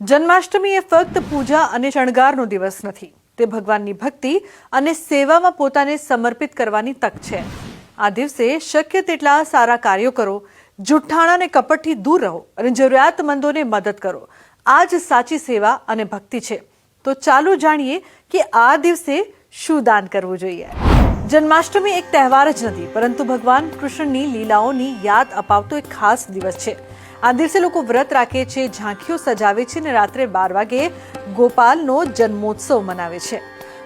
જન્માષ્ટમી એ ફક્ત પૂજા અને શણગારનો દિવસ નથી. તે ભગવાનની ભક્તિ અને સેવામાં પોતાને સમર્પિત કરવાની તક છે. આ દિવસે શક્ય તેટલા સારા કાર્યો કરો જુઠ્ઠાણાને કપટથી દૂર રહો અને જરૂરિયાતમંદોને મદદ કરો. આ જ સાચી સેવા અને ભક્તિ છે. તો ચાલો જાણીએ કે આ દિવસે શું દાન કરવું જોઈએ. જન્માષ્ટમી એક તહેવાર જ નથી, પરંતુ ભગવાન કૃષ્ણની લીલાઓની યાદ અપાવતો એક ખાસ દિવસ છે. આ દિવસે લોકો વ્રત રાખે છે, ઝાંખીઓ સજાવે છે અને રાત્રે બાર વાગે ગોપાલનો જન્મોત્સવ મનાવે છે.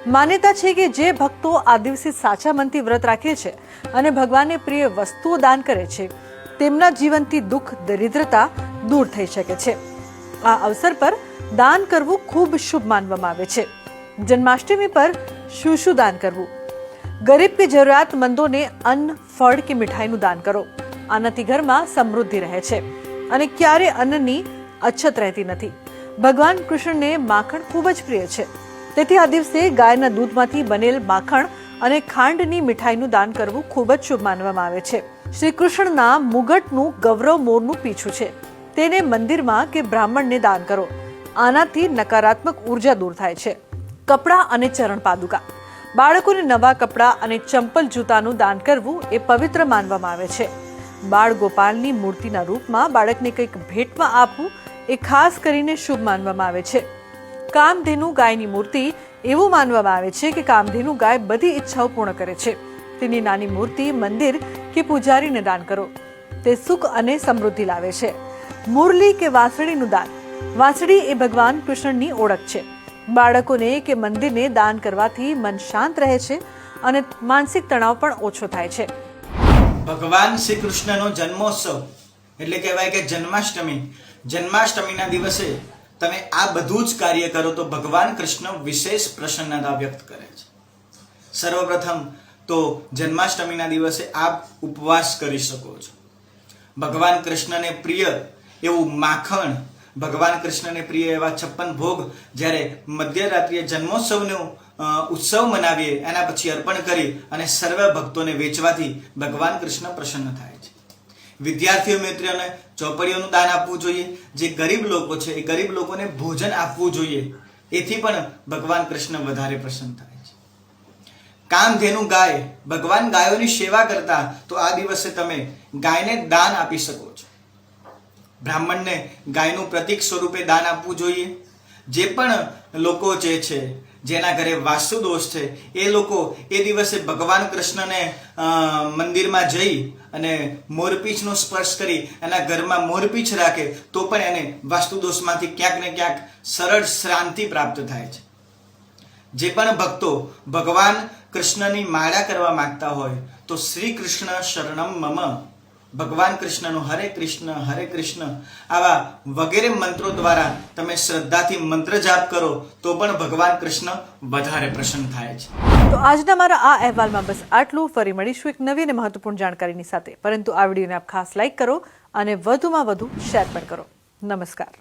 માન્યતા છે કે જે ભક્તો આ દિવસે સાચા મનથી વ્રત રાખે છે અને ભગવાનને પ્રિય વસ્તુઓ દાન કરે છે, તેમના જીવનથી દુઃખ, દરિદ્રતા દૂર થઈ શકે છે. આ અવસર પર દાન કરવું ખૂબ શુભ માનવામાં આવે છે. જન્માષ્ટમી પર શું શું દાન કરવું? ગરીબ કે જરૂરિયાતમંદોને અન્ન, ફળ કે મીઠાઈનું દાન કરો. આનાથી ઘરમાં સમૃદ્ધિ રહે છે અને ક્યારે અન્નની અછત રહેતી નથી. ભગવાન કૃષ્ણને માખણ ખૂબ જ પ્રિય છે. તેથી આ દિવસે ગાયના દૂધમાંથી બનેલ માખણ અને ખાંડની મીઠાઈનું દાન કરવું ખૂબ જ શુભ માનવામાં આવે છે. શ્રી કૃષ્ણના મુગટનું ગૌરવ મોરનું પીછું છે. તેને મંદિરમાં કે બ્રાહ્મણને દાન કરો. આનાથી નકારાત્મક ઊર્જા દૂર થાય છે. કપડાં અને ચરણ પાદુકા. બાળકોને નવા કપડાં અને ચંપલ જૂતાનું દાન કરવું એ પવિત્ર માનવામાં આવે છે. બાળ ગોપાલની મૂર્તિના રૂપમાં બાળકને કંઈક ભેટમાં આપવું એ ખાસ કરીને શુભ માનવામાં આવે છે. કામધેનુ ગાયની મૂર્તિ એવું માનવામાં આવે છે કે કામધેનુ ગાય બધી ઈચ્છાઓ પૂર્ણ કરે છે. તેની નાની મૂર્તિ મંદિર કે પૂજારીને દાન કરો. તે સુખ અને સમૃદ્ધિ લાવે છે. મુરલી કે વાંસળીનું દાન. વાંસળી એ ભગવાન કૃષ્ણની ઓળખ છે. બાળકોને કે મંદિરને દાન કરવાથી મન શાંત રહે છે અને માનસિક તણાવ પણ ઓછો થાય છે. ભગવાન શ્રી કૃષ્ણનો જન્મોત્સવ એટલે કહેવાય કે જન્માષ્ટમી. જન્માષ્ટમીના દિવસે તમે આ બધું જ કાર્ય કરો તો ભગવાન કૃષ્ણ વિશેષ પ્રસન્નતા વ્યક્ત કરે છે. સર્વપ્રથમ તો જન્માષ્ટમીના દિવસે આપ ઉપવાસ કરી શકો છો. ભગવાન કૃષ્ણને પ્રિય એવું માખણ ભગવાન કૃષ્ણને પ્રિય એવા છપ્પન ભોગ જ્યારે મધ્યરાત્રિએ જન્મોત્સવનું ઉત્સવ મનાવીએ, એના પછી અર્પણ કરી અને સર્વ ભક્તોને વેચવાથી ભગવાન કૃષ્ણ પ્રસન્ન થાય છે. વિદ્યાર્થીઓ મિત્રોને ચોપડીઓનું દાન આપવું જોઈએ, જે ગરીબ લોકો છે, એ ગરીબ લોકોને ભોજન આપવું જોઈએ, એથી પણ ભગવાન કૃષ્ણ વધારે પ્રસન્ન થાય છે. કામધેનુ ગાય, ભગવાન ગાયોની સેવા કરતા તો આ દિવસે તમે ગાયને દાન આપી શકો છો. બ્રાહ્મણને ગાયનું પ્રતીક સ્વરૂપે દાન આપવું જોઈએ. જે પણ લોકો જે છે, જેના ઘરે વાસ્તુ દોષ છે, એ લોકો એ દિવસે ભગવાન કૃષ્ણને મંદિરમાં જઈ અને મોરપીંછનો સ્પર્શ કરી એના ઘરમાં મોરપીંછ રાખે, તો પણ એને વાસ્તુ દોષમાંથી ક્યાંક ને ક્યાંક સરળ શાંતિ પ્રાપ્ત થાય છે. જે પણ ભક્તો ભગવાન કૃષ્ણની માળા કરવા માંગતા હોય, તો શ્રી કૃષ્ણ શરણમ મમ. ભગવાન કૃષ્ણનું હરે કૃષ્ણ હરે કૃષ્ણ આવા વગેરે મંત્રો દ્વારા તમે શ્રદ્ધાથી મંત્ર જાપ કરો, તો પણ ભગવાન કૃષ્ણ વધારે પ્રસન્ન થાય છે. તો આજના મારા આ અહેવાલમાં બસ આટલું. ફરી મળીશું એક નવી અને મહત્વપૂર્ણ જાણકારીની સાથે. પરંતુ આ વિડીયોને આપ ખાસ લાઇક કરો અને વધુમાં વધુ શેર પણ કરો. નમસ્કાર.